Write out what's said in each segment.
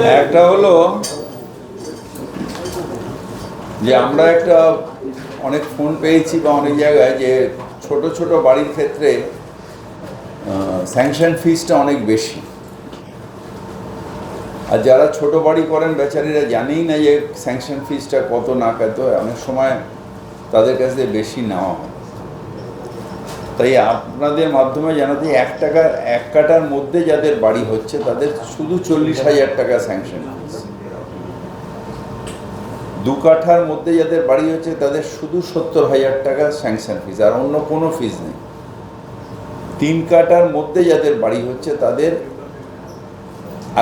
একটা হলো যে আমরা একটা অনেক ফোন পেয়েছি বা অনেক জায়গায় যে ছোট ছোট বাড়ির ক্ষেত্রে স্যাংশন ফিসটা অনেক বেশি। আর যারা ছোট বাড়ি করেন, বেচারিরা জানেই না যে স্যাংশন ফিসটা কত না কত, অনেক সময় তাদের কাছ বেশি নেওয়া হয়। তাই আপনাদের মাধ্যমে জানাতে এক টাকা, এক কাটার মধ্যে যাদের বাড়ি হচ্ছে, তাদের শুধু চল্লিশ হাজার টাকা স্যাংশন দু কাঠার মধ্যে যাদের বাড়ি হচ্ছে, তাদের শুধু সত্তর হাজার টাকা স্যাংশন ফিস আর অন্য কোনো ফিস নেই। তিন কাটার মধ্যে যাদের বাড়ি হচ্ছে, তাদের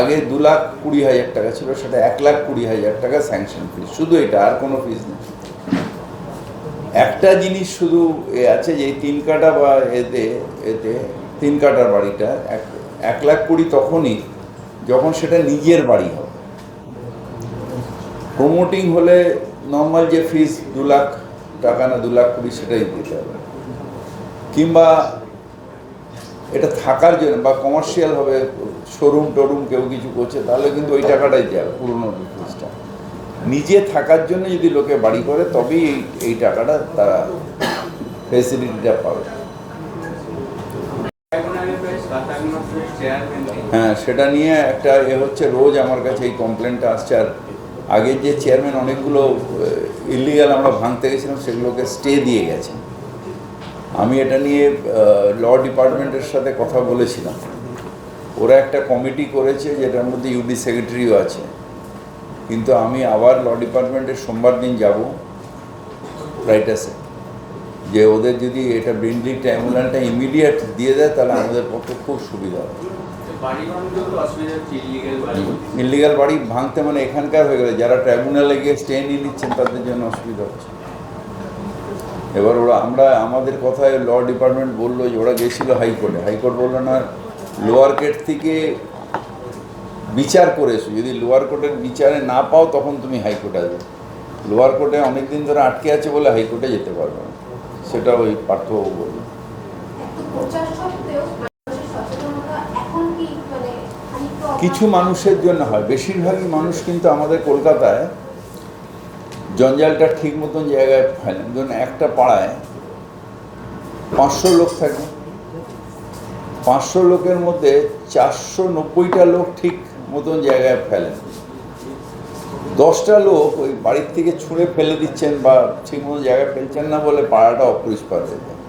আগে দু লাখ কুড়ি হাজার টাকা ছিল, সেটা এক লাখ কুড়ি হাজার টাকা স্যাংশন ফিস শুধু এটা, আর কোনো ফিস নেই। একটা জিনিস শুধু এ আছে যে তিন কাটা বা এতে এতে, তিন কাটার বাড়িটা, এক এক লাখ কুড়ি তখনই যখন সেটা নিজের বাড়ি হবে। প্রমোটিং হলে নর্মাল যে ফিস দু লাখ টাকা না দু লাখ কুড়ি সেটাই দিতে হবে। কিংবা এটা থাকার জন্য বা কমার্শিয়াল হবে শোরুম টোরুম কেউ কিছু করছে, তাহলে কিন্তু ওই টাকাটাই দেওয়া পুরোনো ফিসটা নিজে থাকার জন্য যদি লোকে বাড়ি করে, তবেই এই টাকাটা তারা ফেসিলিটিটা পাবে। হ্যাঁ সেটা নিয়ে একটা এ হচ্ছে, রোজ আমার কাছে এই কমপ্লেনটা আসছে। আর আগের যে চেয়ারম্যান অনেকগুলো ইলিগাল আমরা ভাঙতে গেছিলাম, সেগুলোকে স্টে দিয়ে গেছে। আমি এটা নিয়ে ল ডিপার্টমেন্টের সাথে কথা বলেছিলাম। ওরা একটা কমিটি করেছে, যেটার মধ্যে ইউডি সেক্রেটারিও আছে। কিন্তু আমি আবার ল ডিপার্টমেন্টের সোমবার দিন যাব রাইটাসে যে ওদের যদি এটা ব্রিন্ডিংটা অ্যাম্বুলেন্সটা ইমিডিয়েট দিয়ে দেয় তাহলে আমাদের পক্ষে খুব সুবিধা হবে। ইলিগাল বাড়ি ভাঙতে মানে এখানকার হয়ে গেলে যারা ট্রাইব্যুনালে গিয়ে স্টে নিয়ে নিচ্ছেন তাদের জন্য অসুবিধা হচ্ছে। এবার ওরা আমরা আমাদের কথায় ল ডিপার্টমেন্ট বলল যে ওরা গেছিল হাইকোর্টে। হাইকোর্ট বলল না লোয়ার গেট থেকে বিচার করে এসো। যদি লোয়ার কোর্টের বিচারে না পাও তখন তুমি হাইকোর্টে আসবে। লোয়ার কোর্টে অনেক দিন ধরে আটকে আছে বলে হাইকোর্টে যেতে পারবে না। সেটা ওই পার্থবাবু কি মানে? কিছু মানুষের জন্য হয়। বেশিরভাগই মানুষ কিন্তু আমাদের কলকাতায় জঞ্জালটা ঠিক মতন জায়গায় ফেলেন ধরুন একটা পাড়ায় পাঁচশো লোক থাকে। পাঁচশো লোকের মধ্যে চারশো নব্বইটা লোক ঠিক মতন জায়গায় ফেলেন। দশটা লোক ওই বাড়ির থেকে ছুঁড়ে ফেলে দিচ্ছেন বা ঠিক মতো জায়গায় ফেলছেন না বলে পাড়াটা অপরিষ্কার হয়ে যায়।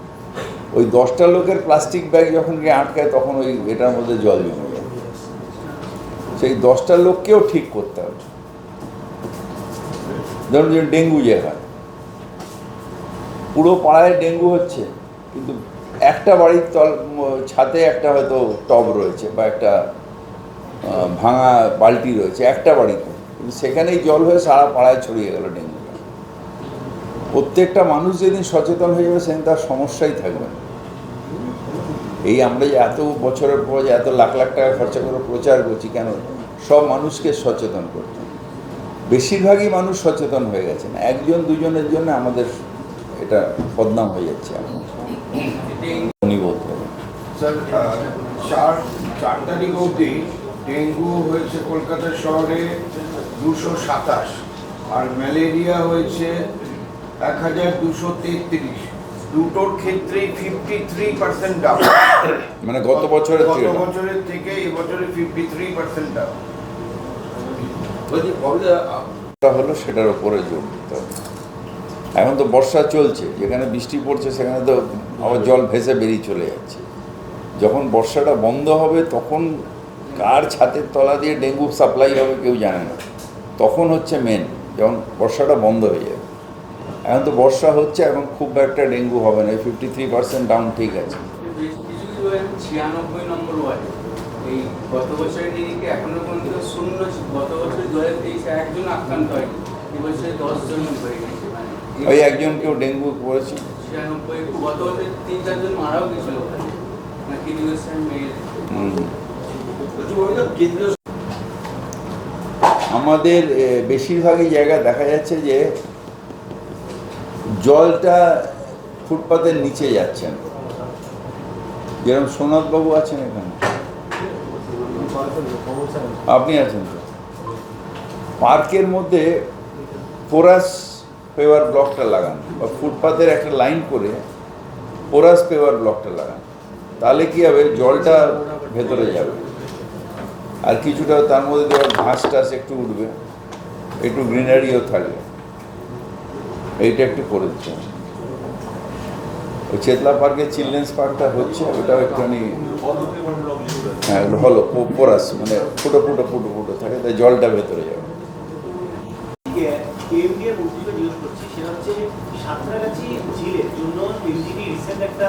ওই দশটা লোকের প্লাস্টিক ব্যাগ যখন গিয়ে আটকায় তখন ওই এটার মধ্যে জল জমে যায়। সেই দশটা লোককেও ঠিক করতে হবে। ধরুন যে ডেঙ্গু হয়। পুরো পাড়ায় ডেঙ্গু হচ্ছে, কিন্তু একটা বাড়ির তল, ছাদে একটা হয়তো টব রয়েছে বা একটা ভাঙা বালতি রয়েছে একটা বাড়িতে কিন্তু সেখানেই জল হয়ে সারা পাড়ায় ছড়িয়ে গেল ডেঙ্গুটা প্রত্যেকটা মানুষ যেদিন সচেতন হয়ে যাবে সেদিন তার সমস্যাই থাকবে। না এই আমরা যে এত বছরের পর যে এত লাখ লাখ টাকা খরচা করে প্রচার করছি কেন? সব মানুষকে সচেতন করতে বেশিরভাগই মানুষ সচেতন হয়ে গেছেন একজন দুজনের জন্য আমাদের এটা বদনাম হয়ে যাচ্ছে এখন। উনি বলতে হবে স্যার চার চার তারিখ অবধি ডেঙ্গু হয়েছে কলকাতা শহরে দুশো সাতাশ আর ম্যালেরিয়া হয়েছে এক হাজার দুশো তেত্রিশ। দুটোর ক্ষেত্রেই ফিফটি থ্রি পার্সেন্ট ডাউন মানে গত বছরের গত থেকে বছরের থেকে এবছরে ফিফটি থ্রি পার্সেন্ট ডাউন হলো সেটার উপরে জোর দিতে হবে। এখন তো বর্ষা চলছে যেখানে বৃষ্টি পড়ছে সেখানে তো আবার জল ভেসে বেরিয়ে চলে যাচ্ছে। যখন বর্ষাটা বন্ধ হবে তখন কার ছাতের তলা দিয়ে ডেঙ্গু সাপ্লাই হবে কেউ জানে না। তখন হচ্ছে মেন যখন বর্ষাটা বন্ধ হয়ে যাবে এখন তো বর্ষা হচ্ছে এখন খুব একটা ডেঙ্গু হবে না ফিফটি থ্রি পার্সেন্ট ডাউন ঠিক আছে। ছিয়ানব্বই নম্বর ওয়ার্ডে এই গত বছরের নিরিখে এখনও পর্যন্ত শূন্য গত বছর দু হাজার তেইশে একজন আক্রান্ত হয়নি এবছরে দশজন হয়ে গেছে। ওই একজন কেউ ডেঙ্গু করেছে। ছিয়ানব্বই গত বছর তিন চারজন মারাও গেছিল ওখানে। মেয়ের। আমাদের বেশিরভাগই জায়গায় দেখা যাচ্ছে যে জলটা ফুটপাতের নিচে যাচ্ছে না যেরকম সোনাথবাবু আছেন এখানে। আপনি আছেন তো? পার্কের মধ্যে পোরাস পেওয়ার ব্লকটা লাগান, বা ফুটপাতের একটা লাইন করে পোরাস পেওয়ার ব্লকটা লাগান। তাহলে কি হবে? জলটা ভেতরে যাবে। আর কিছুটা তার মধ্যে দেওয়ার ঘাস টাস একটু উঠবে, একটু গ্রিনারিও থাকবে এইটা একটু করে। ওই চেতলা পার্কে চিলড্রেন্স পার্কটা হচ্ছে, ওটাও একটুখানি হ্যাঁ হলো পোরাস মানে ফুটো ফুটো ফুটো ফুটো থাকে, তাই জলটা ভেতরে যাবে একটা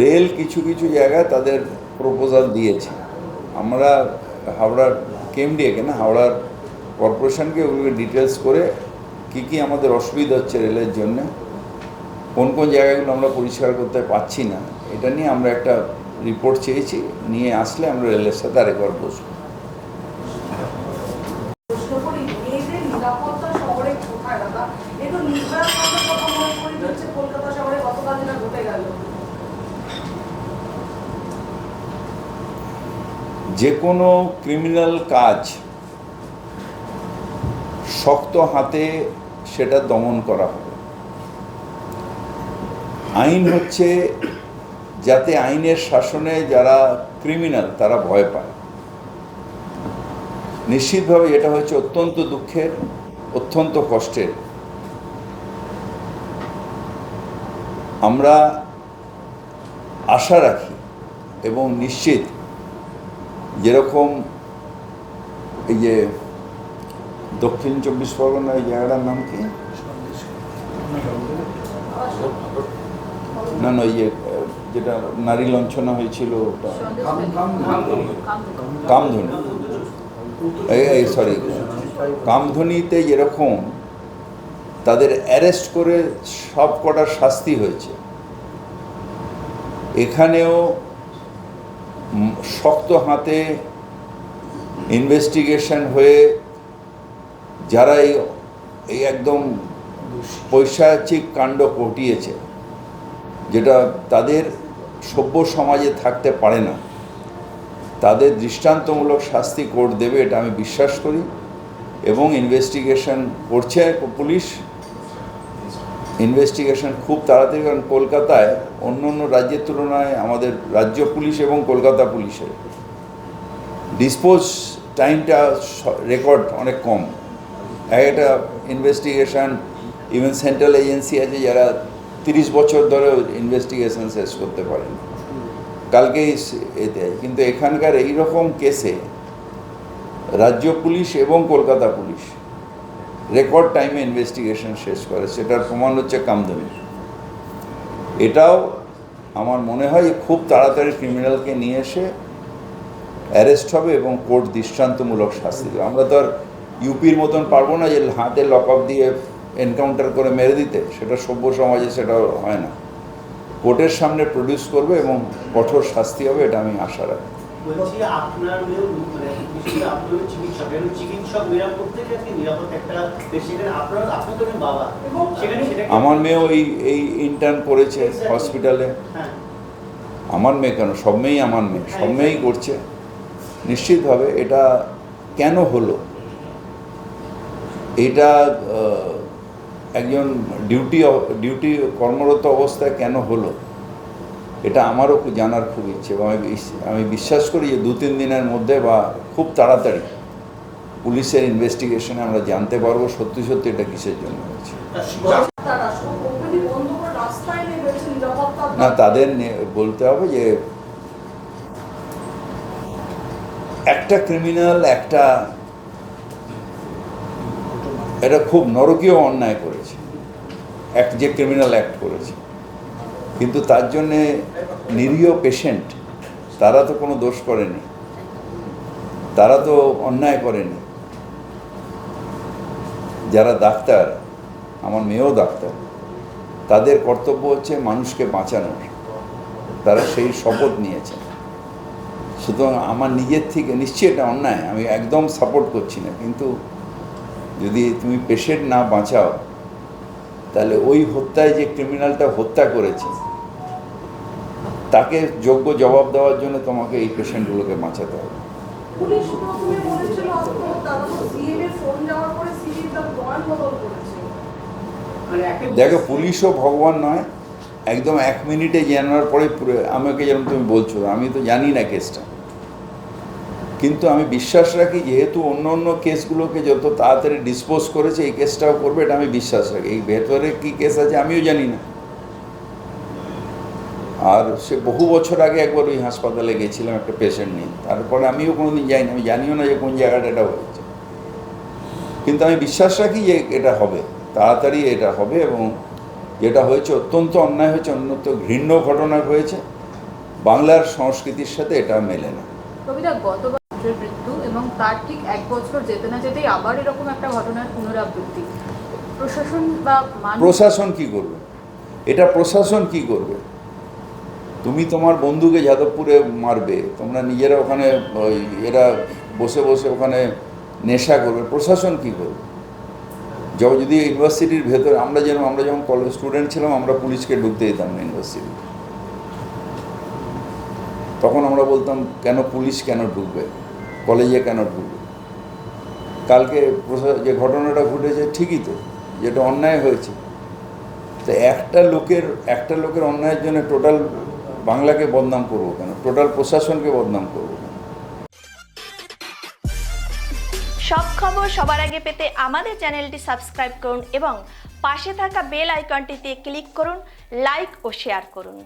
রেল কিছু কিছু জায়গায় তাদের প্রপোজাল দিয়েছে। আমরা হাওড়ার কেমডিএকে না, হাওড়ার কর্পোরেশনকে ওগুলোকে ডিটেলস করে কি কি আমাদের অসুবিধা হচ্ছে রেলের জন্য, কোন কোন জায়গাগুলো আমরা পরিষ্কার করতে পারছি না, এটা নিয়ে আমরা একটা রিপোর্ট চেয়েছি, নিয়ে আসলে আমরা রেলের সাথে আরেকবার বসবো প্রশ্ন করি মেয়েদের নিরাপত্তা শহরে কোথায় দাদা একটু নির্ভয়া কাণ্ডের কথা মনে করি হচ্ছে কলকাতা শহরে গতকাল যেটা ঘটে গেল যে কোনো ক্রিমিনাল কাজ শক্ত হাতে সেটা দমন করা হবে। আইন হচ্ছে যাতে আইনের শাসনে যারা ক্রিমিনাল, তারা ভয় পায়। নিশ্চিতভাবে এটা হচ্ছে অত্যন্ত দুঃখের, অত্যন্ত কষ্টের। আমরা আশা রাখি এবং নিশ্চিত যেরকম এই যে দক্ষিণ চব্বিশ পরগনা, এই জায়গাটার নাম কি? না না ইয়ে যেটা নারী লঞ্চনা হয়েছিল কামধুনি। সরি কামধুনিতে যেরকম তাদের অ্যারেস্ট করে সব কটার শাস্তি হয়েছে। এখানেও শক্ত হাতে ইনভেস্টিগেশন হয়ে যারা এই এই একদম পৈশাচিক কাণ্ড ঘটিয়েছে, যেটা তাদের সভ্য সমাজে থাকতে পারে না, তাদের দৃষ্টান্তমূলক শাস্তি কোর্ট দেবে এটা আমি বিশ্বাস করি এবং ইনভেস্টিগেশন করছে পুলিশ। ইনভেস্টিগেশন খুব তাড়াতাড়ি, কারণ কলকাতায় অন্য অন্য রাজ্যের তুলনায় আমাদের রাজ্য পুলিশ এবং কলকাতা পুলিশের ডিসপোজ টাইমটা রেকর্ড অনেক কম। একটা ইনভেস্টিগেশন ইভেন সেন্ট্রাল এজেন্সি আছে যারা তিরিশ বছর ধরে ইনভেস্টিগেশন শেষ করতে পারেন কালকেই এতে কিন্তু এখানকার এই রকম কেসে রাজ্য পুলিশ এবং কলকাতা পুলিশ রেকর্ড টাইমে ইনভেস্টিগেশন শেষ করে। সেটার প্রমাণ হচ্ছে কামদমি এটাও আমার মনে হয় খুব তাড়াতাড়ি ক্রিমিনালকে নিয়ে এসে অ্যারেস্ট হবে এবং কোর্ট দৃষ্টান্তমূলক শাস্তি দেবে। আমরা তো আর ইউপির মতন পারব না যে হাতে লক আপ দিয়ে এনকাউন্টার করে মেরে দিতে। সেটা সভ্য সমাজে সেটা হয় না। কোর্টের সামনে প্রডিউস করবে এবং কঠোর শাস্তি হবে, এটা আমি আশা রাখি। বলছি আপনার মেয়েও মানে বিশেষ আপনার চিকিৎসক। এবং চিকিৎসক থেকে আজকে নিরাপদ একটা সেখানে আপনার আপনার তো বাবা। এবং সেখানে সেটা আমার মেয়েও এই এই ইন্টার্ন করেছে হসপিটালে হ্যাঁ। আমার মেয়ে কেন? সব মেয়েই আমার মেয়ে। সব মেয়েই করছে। নিশ্চিতভাবে এটা কেন হলো? এটা একজন ডিউটি ডিউটি কর্মরত অবস্থায় কেন হলো? এটা আমারও জানার খুব ইচ্ছে এবং আমি আমি বিশ্বাস করি যে দু তিন দিনের মধ্যে বা খুব তাড়াতাড়ি পুলিশের ইনভেস্টিগেশনে আমরা জানতে পারব সত্যি সত্যি এটা কিসের জন্য হয়েছে না, তাদের বলতে হবে যে একটা ক্রিমিনাল একটা এটা খুব নরকীয় অন্যায় করেছে। এক যে ক্রিমিনাল অ্যাক্ট করেছে। কিন্তু তার জন্যে নিরীহ পেশেন্ট তারা তো কোনো দোষ করেনি। তারা তো অন্যায় করেনি। যারা ডাক্তার, আমার মেয়েও ডাক্তার, তাদের কর্তব্য হচ্ছে মানুষকে বাঁচানোর। তারা সেই শপথ নিয়েছেন সুতরাং আমার নিজের থেকে, নিশ্চয়ই এটা অন্যায়, আমি একদম সাপোর্ট করছি না। কিন্তু যদি তুমি পেশেন্ট না বাঁচাও তাহলে ওই হত্যায় যে ক্রিমিনালটা হত্যা করেছে তাকে যোগ্য জবাব দেওয়ার জন্য তোমাকে এই পেশেন্টগুলোকে বাঁচাতে হবে। মানে দেখো পুলিশও ভগবান নয় একদম এক মিনিটে জানার পরে আমাকে যেরকম তুমি বলছো আমি তো জানি না কেসটা কিন্তু আমি বিশ্বাস রাখি, যেহেতু অন্য অন্য কেসগুলোকে যত তাড়াতাড়ি ডিসপোজ করেছে, এই কেসটাও করবে, এটা আমি বিশ্বাস রাখি। এই ভেতরে কি কেস আছে আমিও জানি না। আর সে বহু বছর আগে একবার ওই হাসপাতালে গেছিলাম একটা পেশেন্ট নিয়ে। তারপরে আমিও কোনোদিন যাইনি, আমি জানিও না যে কোন জায়গাটা এটা হয়েছে। কিন্তু আমি বিশ্বাস রাখি যে এটা হবে, তাড়াতাড়ি এটা হবে এবং যেটা হয়েছে অত্যন্ত অন্যায় হয়েছে অন্যত ঘৃণ্য ঘটনা হয়েছে। বাংলার সংস্কৃতির সাথে এটা মেলে না। বছরের মৃত্যু এবং তার ঠিক এক বছর যেতে না যেতেই আবার এরকম একটা ঘটনার পুনরাবৃত্তি। প্রশাসন বা প্রশাসন কি করবে? এটা প্রশাসন কি করবে? তুমি তোমার বন্ধুকে যাদবপুরে মারবে, তোমরা নিজেরা ওখানে, ওই এরা বসে বসে ওখানে নেশা করবে, প্রশাসন কি করবে? যখন যদি ইউনিভার্সিটির ভেতরে, আমরা যেন আমরা যখন কলেজ স্টুডেন্ট ছিলাম, আমরা পুলিশকে ঢুকতে দিতাম না ইউনিভার্সিটি। তখন আমরা বলতাম, কেন পুলিশ কেন ঢুকবে? কলেজে কেন ঢুকবে? কালকে যে ঘটনাটা ঘটেছে ঠিকই তো, যেটা অন্যায় হয়েছে। তো একটা লোকের একটা লোকের অন্যায়ের জন্য টোটাল বাংলাকে বদনাম করব কেন? টোটাল প্রশাসনকে বদনাম করব কেন? সব খবর সবার আগে পেতে আমাদের চ্যানেলটি সাবস্ক্রাইব করুন এবং পাশে থাকা বেল আইকনটিতে ক্লিক করুন, লাইক ও শেয়ার করুন।